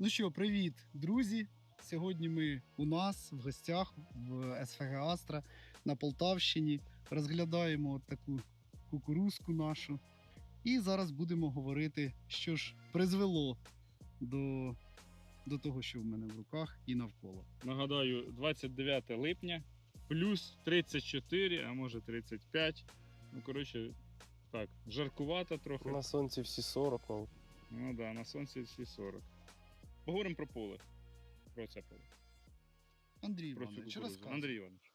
Ну що, привіт, друзі! Сьогодні ми у нас в гостях в СФГ Астра на Полтавщині. Розглядаємо таку кукурузку нашу. І зараз будемо говорити, що ж призвело до, до того, що в мене в руках і навколо. Нагадаю, 29 липня, плюс 34, а може 35. Ну, коротше, так, жаркувато трохи. На сонці всі 40, мабуть. Ну так, да, на сонці всі 40. Поговоримо про поле. Про це поле. Андрій Про цю Іванович, кукурудзу. розказуй. Андрій Іванович.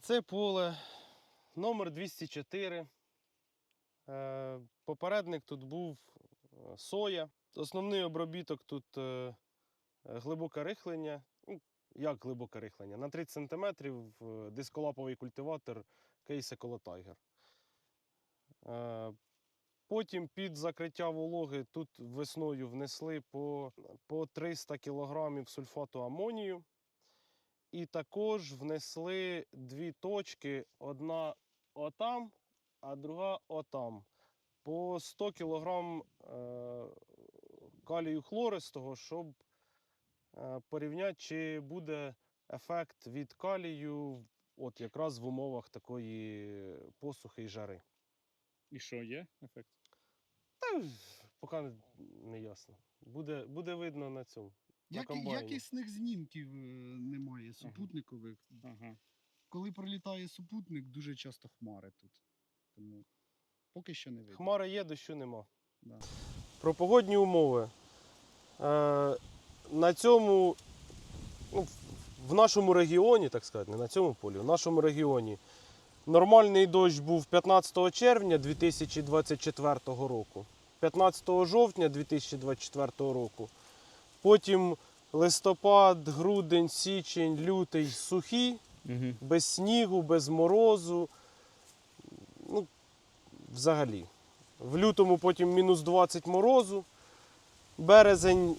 Це поле номер 204. Е, Попередник тут був е, соя. Основний обробіток тут е, глибоке рихлення. Ну, як глибоке рихлення? На 30 см дисколаповий культиватор кейс Ecolo Tiger. Е, Потім під закриття вологи тут весною внесли по, по 300 кг сульфату амонію. І також внесли дві точки: одна отам, а друга отам. По 100 кг е, калію хлористого, щоб е, порівняти, чи буде ефект від калію от якраз в умовах такої посухи і жари. І що є ефект? Та поки не, ясно. Буде, буде видно на цьому. Як, комбайні. якісних знімків е, немає супутникових. Ага. Коли пролітає супутник, дуже часто хмари тут. Тому поки що не видно. Хмара є, дощу нема. Да. Про погодні умови. Е, на цьому, ну, в нашому регіоні, так сказати, не на цьому полі, в нашому регіоні нормальний дощ був 15 червня 2024 року, 15 жовтня 2024 року. Потім листопад, грудень, січень, лютий сухі, Угу. без снігу, без морозу. Ну, взагалі. В лютому потім мінус 20 морозу. Березень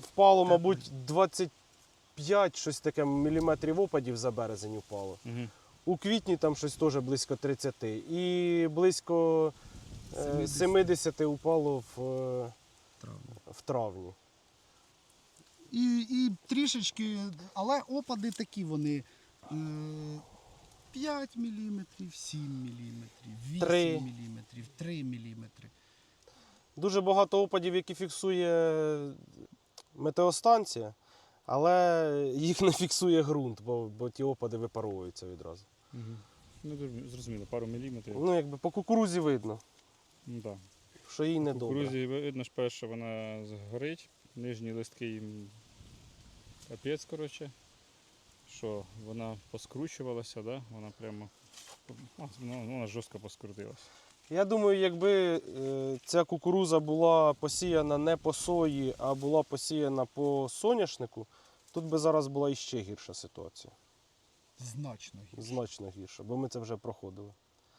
впало, мабуть, 25 щось таке міліметрів опадів за березень впало. Угу. У квітні там щось теж близько 30. І близько 70. 70 упало в, е, Травма. в травні. І, і трішечки, але опади такі вони. Е, 5 мм, 7 мм, 8 Три. мм, 3 мм. Дуже багато опадів, які фіксує метеостанція, але їх не фіксує ґрунт, бо, бо ті опади випаровуються відразу. Угу. Ну, зрозуміло, пару міліметрів. Ну, якби по кукурузі видно, да. що їй В недобре. кукурузі видно ж перше, вона згорить, нижні листки їм капець, коротше. Що вона поскручувалася, да? вона прямо а, ну, вона жорстко поскрутилася. Я думаю, якби е, ця кукуруза була посіяна не по сої, а була посіяна по соняшнику, тут би зараз була іще гірша ситуація. Значно гірше. Значно гірша, бо ми це вже проходили.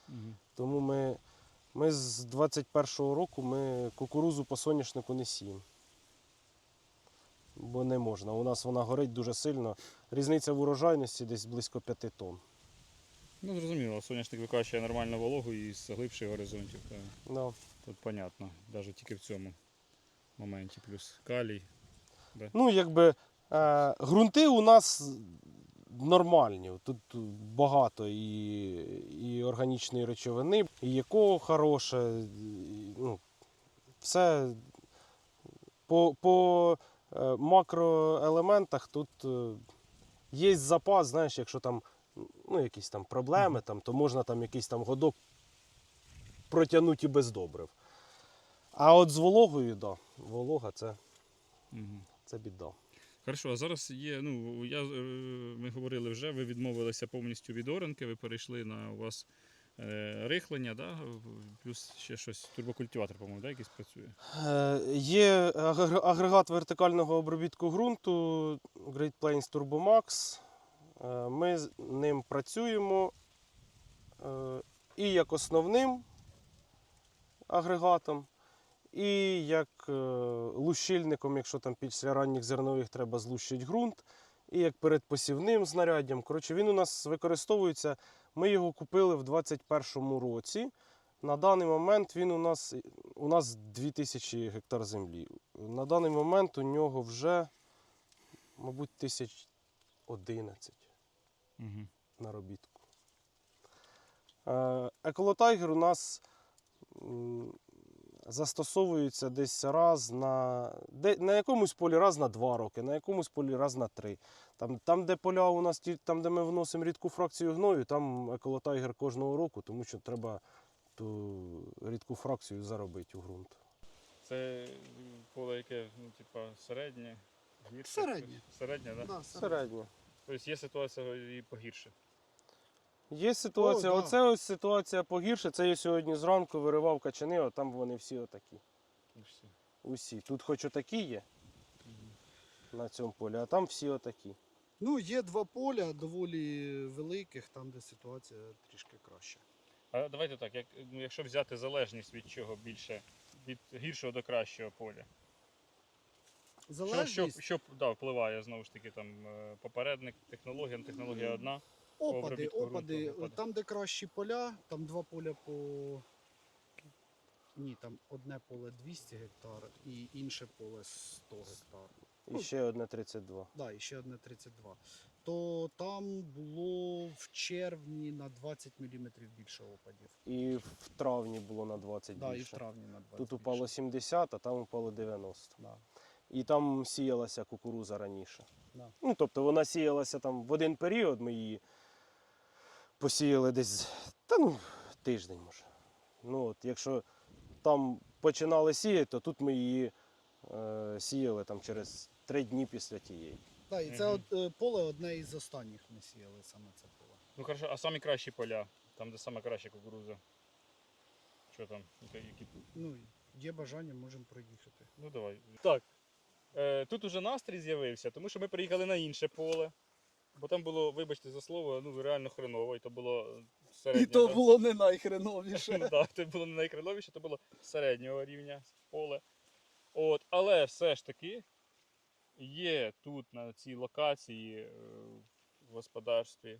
Угу. Тому ми, ми з 21-го року ми кукурузу по соняшнику не сіємо. Бо не можна. У нас вона горить дуже сильно. Різниця в урожайності десь близько 5 тонн. Ну, зрозуміло, соняшник викачує нормальну вологу і з глибших горизонтів. Да. тут понятно, навіть тільки в цьому моменті. Плюс калій. Ну, якби е, ґрунти у нас нормальні. Тут багато і, і органічної речовини, і яко хороше. і, ну, все по, по е, макроелементах тут е, є запас, знаєш, якщо там ну, якісь там проблеми, там, то можна там якийсь там годок протягнути і без добрив. А от з вологою, да, волога це, це біда. Хорошо, а зараз є. Ну, я, е, ми говорили вже, ви відмовилися повністю від оранки, ви перейшли на у вас е, рихлення, да? плюс ще щось, турбокультиватор, по-моєму, да, якийсь працює. Е, Є агрегат вертикального обробітку ґрунту Great Plains Turbo Max. Е, Ми з ним працюємо і як основним агрегатом, і як е, лущильником, якщо там після ранніх зернових треба злущити ґрунт, і як передпосівним знаряддям. Коротше, він у нас використовується. Ми його купили в 2021 році. На даний момент він у нас у нас 2000 гектар землі. На даний момент у нього вже, мабуть, тисяч одинадцять Угу. наробітку. Е, Еколотайгер у нас м, застосовується десь раз на. Де, на якомусь полі раз на два роки, на якомусь полі раз на три. Там, там де поля у нас, там, де ми вносимо рідку фракцію гною, там еколотайгер кожного року, тому що треба ту рідку фракцію заробити у ґрунт. Це поле яке, ну, типа, середнє, гірше? Середнє. Середнє, так? Да? Да, Середньо. Тобто є ситуація і погірше. Є ситуація, О, да. оце ось ситуація погірше. Це я сьогодні зранку виривав качани, а там вони всі отакі. І все. Усі. Тут хоч отакі є на цьому полі, а там всі отакі. Ну, є два поля доволі великих, там, де ситуація трішки краща. А давайте так, як, ну, якщо взяти залежність від чого більше, від гіршого до кращого поля. Що, що, що да, впливає знову ж таки там е, попередник, технологія, технологія одна. Опади, обробітку ґрунту, опади. опади. Там, де кращі поля, там два поля по. Ні, там одне поле 200 гектар і інше поле 100 гектар. І ще одне 32. Да, і ще одне 32. То там було в червні на 20 мм більше опадів. І в травні було на 20 Да, і в більше. травні на 20 Тут упало 70, а там упало 90. Да. І там сіялася кукуруза раніше. Да. Ну, тобто вона сіялася там в один період, ми її посіяли десь та ну, тиждень може. Ну, от, якщо там починали сіяти, то тут ми її е, сіяли там через три дні після тієї. Да, і це Мгм. от, е, поле одне із останніх ми сіяли саме це поле. Ну хорошо, а самі кращі поля, там де саме краща кукуруза. Що там? Які- які- Ну, є бажання, можемо проїхати. Ну давай. Так. Е, тут уже настрій з'явився, тому що ми приїхали на інше поле. Бо там було, вибачте за слово, ну реально хреново, і то було середнє. І то було не найхреновіше. Ну, да, це було не найкриновіше, то було середнього рівня поле. От, але все ж таки є тут на цій локації е, в господарстві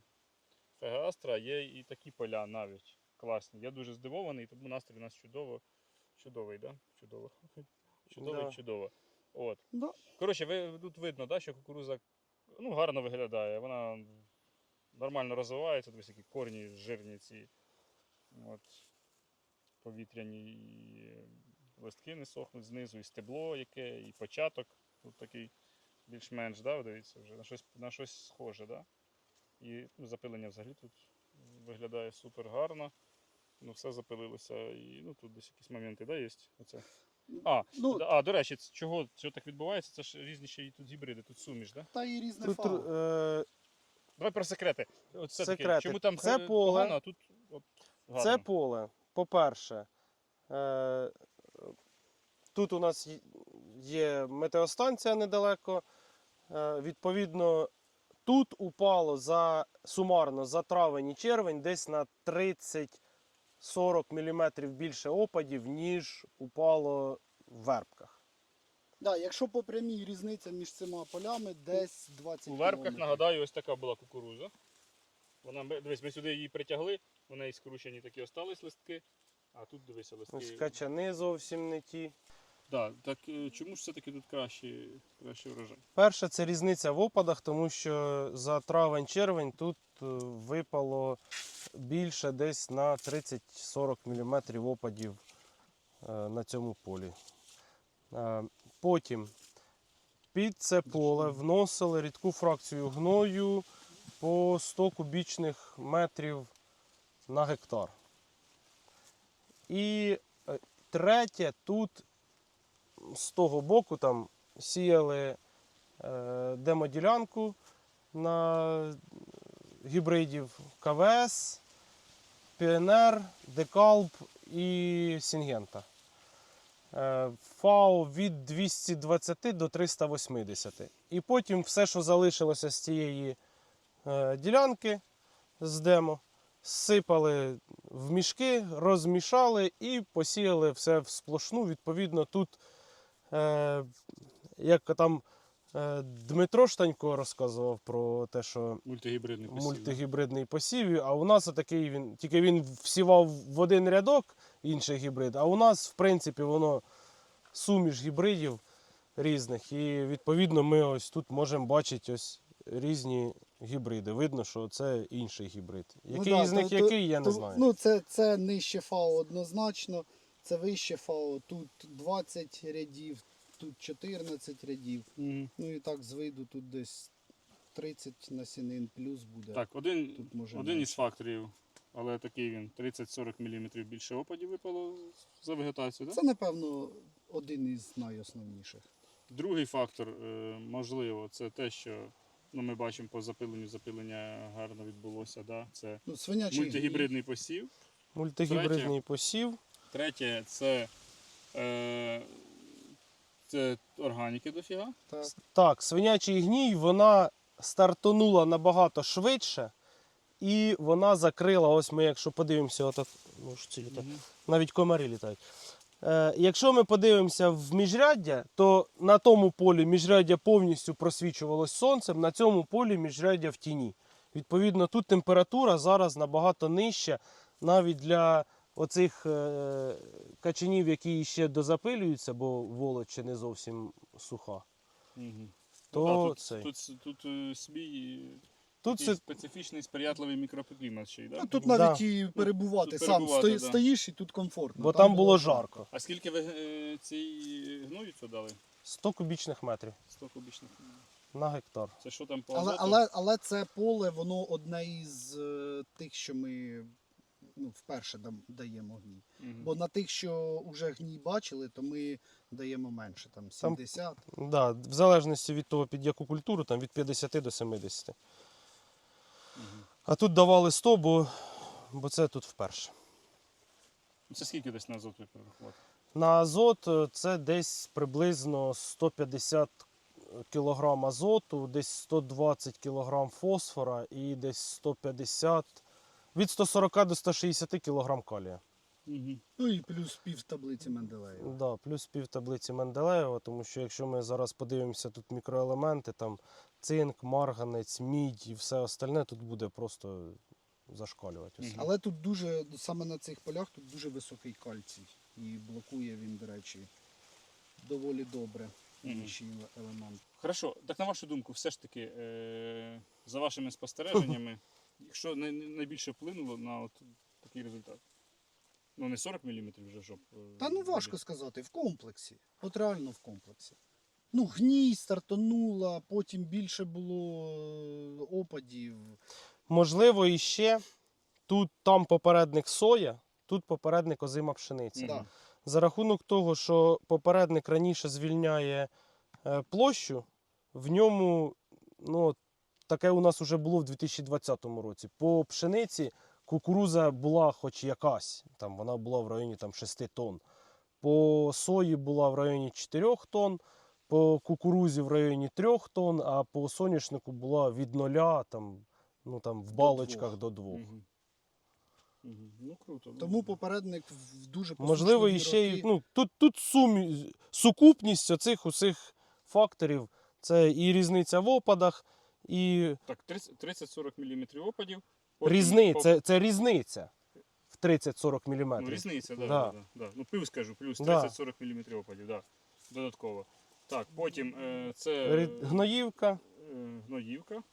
Фегастра є і такі поля навіть класні. Я дуже здивований, тому настрій у нас чудово. Чудовий, да? Чудово. Чудовий, Да. чудово. От. Да. Коротше, ви, тут видно, да, що кукуруза ну, гарно виглядає. Вона нормально розвивається, дивись, які корні жирні ці. От, повітряні і листки не сохнуть знизу, і стебло яке, і початок. Тут такий більш-менш, да, дивіться, вже на щось, на щось схоже. Да? І ну, запилення взагалі тут виглядає супер гарно. Ну, все запилилося. І ну, тут десь якісь моменти да, є. Оце. А, Ну, А, до речі, чого, чого так відбувається? Це ж різні ще й тут гібриди, тут суміш, да? та і різне Тут фау. е, Давай про секрети. От все-таки, Секрети. чому там Це поле. погано, а тут от, гарно. Це поле, по-перше, е, тут у нас є- є метеостанція недалеко. Е, відповідно, тут упало за сумарно за травень і червень десь на 30-40 мм більше опадів, ніж упало в вербках. Да, якщо по прямій різниця між цими полями десь 20 У вербках, кілометрів. нагадаю, ось така була кукуруза. Вона, ми- дивись, ми сюди її притягли, в неї скручені такі остались листки, а тут дивися листки. Ось качани зовсім не ті. Да, так е, чому ж все-таки тут краще, кращий врожай? Перше, це різниця в опадах, тому що за травень-червень тут е, випало більше десь на 30-40 мм опадів е, на цьому полі. Е, Потім під це поле вносили рідку фракцію гною по 100 кубічних метрів на гектар. І е, третє, тут з того боку там сіяли демоділянку на гібридів КВС, ПНР, Декалб і Сінгента. Е, ФАО від 220 до 380. І потім все, що залишилося з цієї е, ділянки з демо, сипали в мішки, розмішали і посіяли все в сплошну. Відповідно, тут, е, як там Дмитро Штанько розказував про те, що Мультигібридний посів. мультигібридний посів, а у нас такий він, тільки він всівав в один рядок інший гібрид, а у нас, в принципі, воно суміш гібридів різних. І відповідно ми ось тут можемо бачити ось різні гібриди. Видно, що це інший гібрид. Який Ну да, із них то- який, я не знаю. Ну, це, це нижче ФАО однозначно, це вище ФАО. Тут 20 рядів, тут 14 рядів. Мгм. Ну і так з виду тут десь 30 насінин плюс буде. Так, один, Тут може один із факторів, але такий він 30-40 мм більше опадів випало за вегетацію. Да? Це, напевно, один із найосновніших. Другий фактор, е, можливо, це те, що ну, ми бачимо по запиленню, запилення гарно відбулося. Да? Це Ну, свинячий мультигібридний посів. Мультигібридний посів. Третє це, е, це органіки дофіга. Так. Так, свинячий гній вона стартонула набагато швидше, і вона закрила. Ось ми, якщо подивимося, отак, ну, ж ці літа- навіть комари літають. Е, якщо ми подивимося в міжряддя, то на тому полі міжряддя повністю просвічувалось сонцем, на цьому полі міжряддя в тіні. Відповідно, тут температура зараз набагато нижча, навіть для оцих е, качанів, які ще дозапилюються, бо володь ще не зовсім суха. Угу. То тут, цей. тут, тут, е, свій Тут це специфічний сприятливий мікроклімат ще й, да? Ну, тут Да. навіть і перебувати. Тут Сам перебувати, стої- да. стоїш і тут комфортно. бо там було жарко. А скільки ви е, цій гною дали? 100 кубічних метрів 100 кубічних. метрів. на гектар. Це що там по Але, але, але це поле, воно одне із е, тих, що ми ну, вперше даємо гній. Мгм. Бо на тих, що вже гній бачили, то ми даємо менше, там 70. Да, в залежності від того, під яку культуру, там від 50 до 70. Мгм. А тут давали 100, бо, бо це тут вперше. Ну, Це скільки десь на азот ви перерахувати? На азот е, це десь приблизно 150 кг азоту, десь 120 кг фосфора і десь 150, від 140 до 160 кг калія. Угу. Ну і плюс пів таблиці Менделеєва. Да, плюс пів таблиці Менделеєва, тому що якщо ми зараз подивимося тут мікроелементи, там цинк, марганець, мідь і все остальне, тут буде просто зашкалювати. усе. Але тут дуже, саме на цих полях, тут дуже високий кальцій. І блокує він, до речі, доволі добре Мгм. інші елементи. Хорошо, так на вашу думку, все ж таки, е- за вашими спостереженнями, що най- най- найбільше вплинуло на от такий результат? Ну, не 40 мм вже щоб. е, Та ну важко сказати, в комплексі. От реально в комплексі. Ну, гній стартонула, потім більше було е, опадів. Можливо, іще тут там попередник соя, тут попередник озима пшениця. Да. За рахунок того, що попередник раніше звільняє е, площу, в ньому ну, таке у нас вже було в 2020 році. По пшениці кукуруза була хоч якась, там, вона була в районі там, 6 тонн. По сої була в районі 4 тонн, по кукурузі в районі 3 тонн, а по соняшнику була від 0 там, ну, там, в балочках до 2. Мгм. Мгм. Ну круто. ну. Тому попередник в дуже Можливо, і ще й роки- ну, тут, тут сумі, сукупність оцих усіх факторів це і різниця в опадах, і Так, 30 30-40 мм опадів. потім різни, по- це, це різниця в 30-40 мм. Ну, різниця, да, Да. да. Да, да. Ну, плюс кажу, плюс Да. 30-40 мм опадів, да. додатково. Так, потім е, це Гноївка. е, гноївка.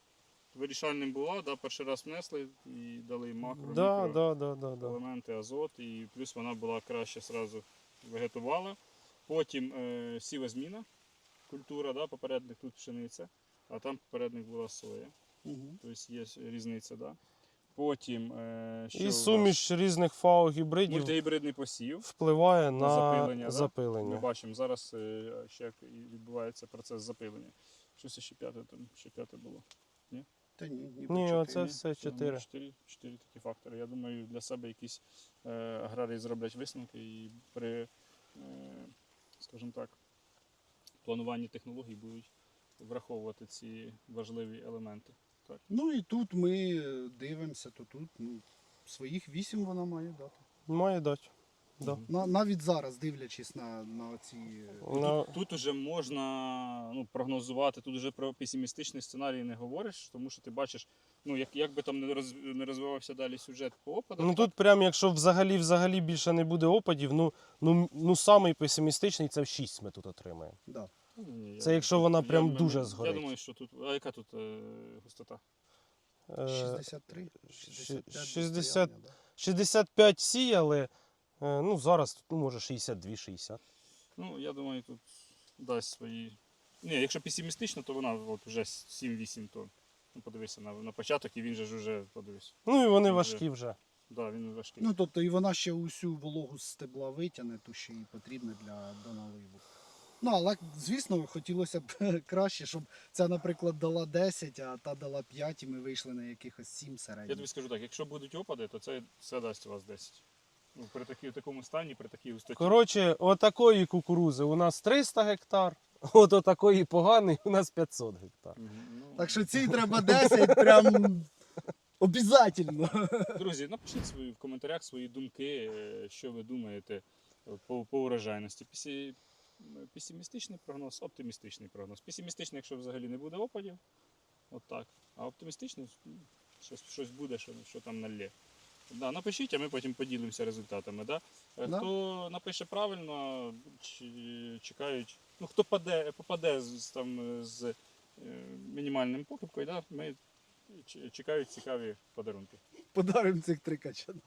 Вирішальним була, да, перший раз внесли і дали макро, Да, мікро да, да, да, да. елементи, азот, і плюс вона була краще сразу вегетувала. Потім е, сіва зміна, культура, да, попередник тут пшениця, а там попередник була соя. Мгм. Тобто є різниця. Да. Потім е, що І суміш різних фау-гібридів мультигібридний посів. впливає на на запилення, да? запилення. Ми бачимо зараз е, ще як відбувається процес запилення. Щось ще п'яте там, ще п'яте було. Та ні, Ні, чотири. оце все чотири. Чотири, чотири такі фактори. Я думаю, для себе якісь е, аграрії зроблять висновки і при, е, скажімо так, плануванні технологій будуть враховувати ці важливі елементи. Так. Ну і тут ми дивимося, то тут ну, своїх вісім вона має дати. Має дати. Да. На, навіть зараз, дивлячись на, на ці. Ну, На- Тут, тут уже можна ну, прогнозувати, тут вже про песимістичний сценарій не говориш, тому що ти бачиш, ну як, як би там не, роз, не розвивався далі сюжет по опадах. Ну тут прям, якщо взагалі взагалі більше не буде опадів, ну, ну, ну самий песимістичний це в 6 ми тут отримаємо. Да. Це якщо вона прям дуже Я думаю, що тут. А яка тут е, густота? Е, 63, 65 60. достояння, 65 сіяли, е, ну зараз ну, може 62-60. Ну, я думаю, тут дасть свої. Ні, якщо песимістично, то вона от вже 7-8 тонн. Ну, подивися на, на початок, і він же ж уже подивись. Ну і вони Вже. важкі вже. Да, він важкий. Ну тобто і вона ще усю вологу з стебла витягне, ту, що їй потрібно для до наливу. Ну, але, звісно, хотілося б краще, щоб ця, наприклад, дала 10, а та дала 5, і ми вийшли на якихось 7 Я тобі скажу так, якщо будуть опади, то це все дасть у вас 10. Ну, при такій, такому стані, при такій густоті. Коротше, отакої кукурузи у нас 300 гектар, от отакої поганої у нас 500 гектар. Ну, Так що цій треба 10, прям обязательно. Друзі, напишіть свої в коментарях свої думки, е, що ви думаєте е, по, по урожайності. Песимістичний прогноз, оптимістичний прогноз. Песимістичний, якщо взагалі не буде опадів, от так. А оптимістичний щось, щось буде, що, що там налє. Да, напишіть, а ми потім поділимося результатами. Да? Е, Да. Хто напише правильно, чекають. Ну, хто паде, попаде з, з, там, з е, мінімальним похибкою, да? ми чекають цікаві подарунки. Подаримо цих три качана.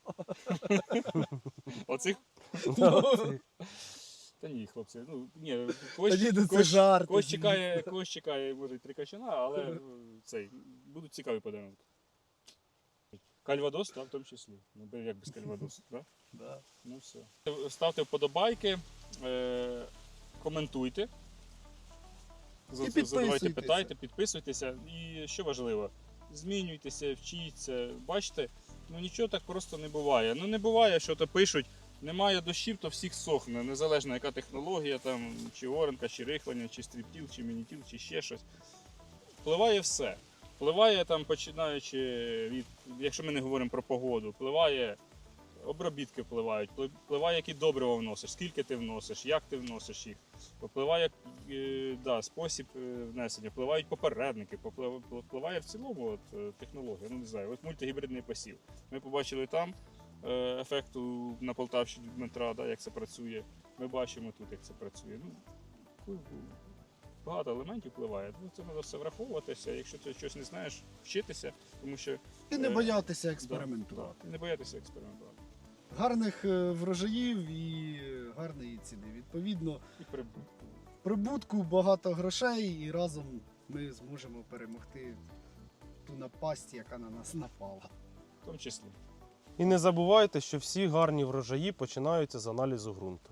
Оцих? Та ні, хлопці. Ну, ні, когось, Тоді ну, це когось, жарт. когось чекає, когось чекає, може, три качана, але е, цей, будуть цікаві подарунки. Кальвадос, так, в тому числі. Ну, як без кальвадосу, так? Да. Ну все. Ставте вподобайки, е, коментуйте. За- І Задавайте підписуйтеся. питайте, підписуйтеся. І що важливо, змінюйтеся, вчіться. Бачите, ну нічого так просто не буває. Ну не буває, що то пишуть. Немає дощів, то всіх сохне, незалежно яка технологія, там, чи оренка, чи рихлення, чи стріптіл, чи мінітіл, чи ще щось. Впливає все. Впливає там, починаючи від, якщо ми не говоримо про погоду, впливає обробітки впливають, впли- впливає, які добрива вносиш, скільки ти вносиш, як ти вносиш їх, впливає е, да, спосіб е, внесення, впливають попередники, впливає, в цілому от, е, технологія. Ну не знаю, от мультигібридний посів. Ми побачили там ефекту на Полтавщині Дмитра, да, як це працює. Ми бачимо тут, як це працює. Ну, багато елементів впливає. Ну, це треба все враховуватися. Якщо ти щось не знаєш, вчитися, тому що І не Е, боятися експериментувати. да, не боятися експериментувати. Гарних е, врожаїв і гарної ціни. Відповідно, І прибутку. прибутку, багато грошей, і разом ми зможемо перемогти ту напасть, яка на нас напала. В тому числі. І не забувайте, що всі гарні врожаї починаються з аналізу ґрунту.